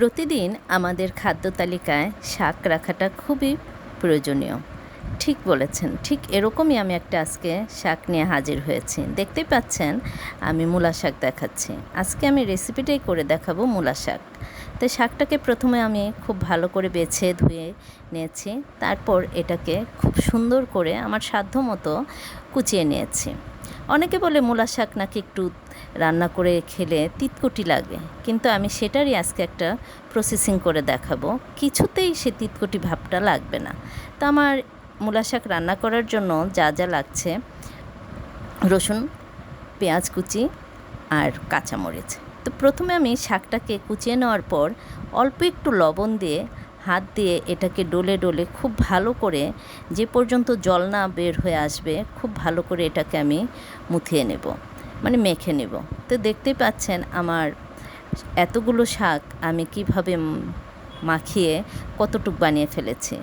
প্রতিদিন আমাদের খাদ্য তালিকায় শাক রাখাটা খুবই প্রয়োজনীয়। ঠিক বলেছেন, ঠিক এরকমই আমি একটা আজকে শাক নিয়ে হাজির হয়েছি। দেখতেই পাচ্ছেন, আমি মূলা শাক দেখাচ্ছি। আজকে আমি রেসিপিটাই করে দেখাবো মূলা শাক। তো শাকটাকে প্রথমে আমি খুব ভালো করে বেছে ধুয়ে নিয়েছি, তারপর এটাকে খুব সুন্দর করে আমার সাধ্য মতো কুচিয়ে নিয়েছি। অনেকে বলে মূলা শাক নাকি একটু রান্না করে খেলে তিতকুটি লাগে, কিন্তু আমি সেটারই আজকে একটা প্রসেসিং করে দেখাবো। কিছুতেই সে তিতকুটি ভাবটা লাগবে না। তো আমার মূলা শাক রান্না করার জন্য যা যা লাগছে, রসুন, পেঁয়াজ কুচি আর কাঁচামরিচ। তো প্রথমে আমি শাকটাকে কুচিয়ে নেওয়ার পর অল্প একটু লবণ দিয়ে হাত দিয়ে এটাকে ডলে ডলে খুব ভালো করে যে পর্যন্ত জল না বের হয়ে আসবে, খুব ভালো করে এটাকে আমি মুথিয়ে নেব মানে মেখে নেব। তো দেখতেই পাচ্ছেন আমার এতগুলো শাক আমি কীভাবে মাখিয়ে কতটুক বানিয়ে ফেলেছি।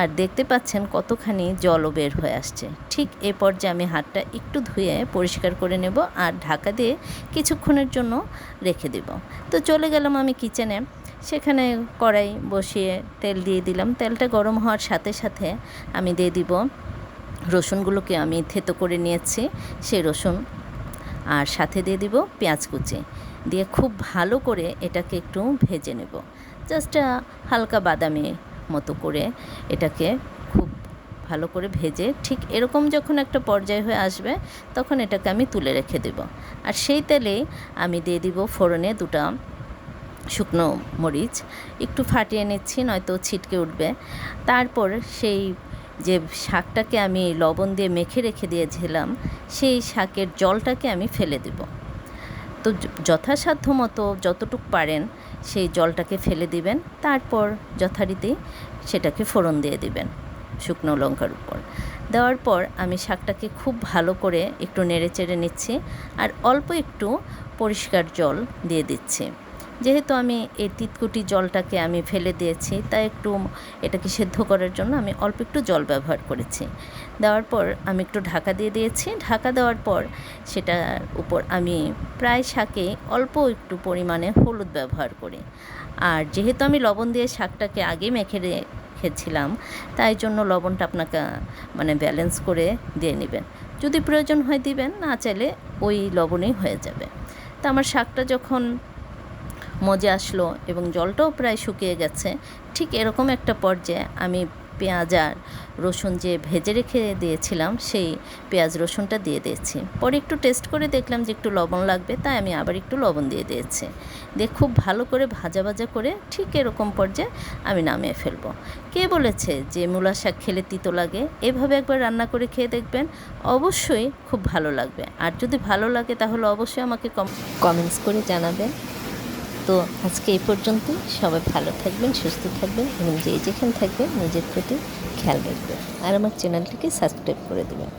আর দেখতে পাচ্ছেন কতখানি জলও বের হয়ে আসছে। ঠিক এ পর্যায়ে আমি হাতটা একটু ধুয়ে পরিষ্কার করে নেব আর ঢাকা দিয়ে কিছুক্ষণের জন্য রেখে দেব। তো চলে গেলাম আমি কিচেনে সেখানে কড়াই বসিয়ে তেল দিয়ে দিলাম। তেলটা গরম হওয়ার সাথে সাথে আমি দিয়ে দিব রসুনগুলোকে আমি থেতো করে নিয়েছি, সেই রসুন। আর সাথে দিয়ে দিব পেঁয়াজ কুচি। দিয়ে খুব ভালো করে এটাকে একটু ভেজে নেব। জাস্ট হালকা বাদামি মতো করে এটাকে খুব ভালো করে ভেজে ঠিক এরকম যখন একটা পর্যায় হয়ে আসবে তখন এটাকে আমি তুলে রেখে দেব। আর সেই তেলেই আমি দিয়ে দিব ফোড়নে দুটা শুকনো মরিচ, একটু ফাটিয়ে নিচ্ছি, নয়তো ছিটকে উঠবে। তারপর সেই যে শাকটাকে আমি লবণ দিয়ে মেখে রেখে দিয়েছিলাম, সেই শাকের জলটাকে আমি ফেলে দেব। তো যথাসাধ্য মতো যতটুক পারেন সেই জলটাকে ফেলে দিবেন, তারপর যথারীতি সেটাকে ফোড়ন দিয়ে দিবেন শুকনো লঙ্কার উপর। দেওয়ার পর আমি শাকটাকে খুব ভালো করে একটু নেড়ে চেড়ে নিচ্ছি আর অল্প একটু পরিষ্কার জল দিয়ে দিচ্ছি। যেহেতু আমি এই তিতকুটি জলটাকে আমি ফেলে দিয়েছি, তাই একটু এটাকে সেদ্ধ করার জন্য আমি অল্প একটু জল ব্যবহার করেছি। দেওয়ার পর আমি একটু ঢাকা দিয়ে দিয়েছি। ঢাকা দেওয়ার পর সেটার উপর আমি প্রায় শাকে অল্প একটু পরিমাণে হলুদ ব্যবহার করি। আর যেহেতু আমি লবণ দিয়ে শাকটাকে আগে মেখে রেখেছিলাম, তাই জন্য লবণটা আপনাকে মানে ব্যালেন্স করে দিয়ে নেবেন। যদি প্রয়োজন হয় দিবেন, না চাইলে ওই লবণেই হয়ে যাবে। তা আমার শাকটা যখন মজে আসলো এবং জলটাও প্রায় শুকিয়ে গেছে। ঠিক এরকম একটা পর্যায়ে আমি পেঁয়াজ আর রসুন যে ভেজে রেখে দিয়েছিলাম, সেই পেঁয়াজ রসুনটা দিয়ে দিয়েছি। পরে একটু টেস্ট করে দেখলাম যে একটু লবণ লাগবে, তাই আমি আবার একটু লবণ দিয়ে দিয়েছি। দিয়ে খুব ভালো করে ভাজা ভাজা করে ঠিক এরকম পর্যায়ে আমি নামিয়ে ফেলব। কে বলেছে যে মূলা শাক খেলে তিতো লাগে? এভাবে একবার রান্না করে খেয়ে দেখবেন, অবশ্যই খুব ভালো লাগবে। আর যদি ভালো লাগে তাহলে অবশ্যই আমাকে কমেন্টস করে জানাবেন। তো আজকে এই পর্যন্ত সবাই ভালো থাকবেন, সুস্থ থাকবেন এবং যে যেখানে থাকবেন, নিজের প্রতি খেয়াল রাখবেন। আর আমার চ্যানেলটিকে সাবস্ক্রাইব করে দেবেন।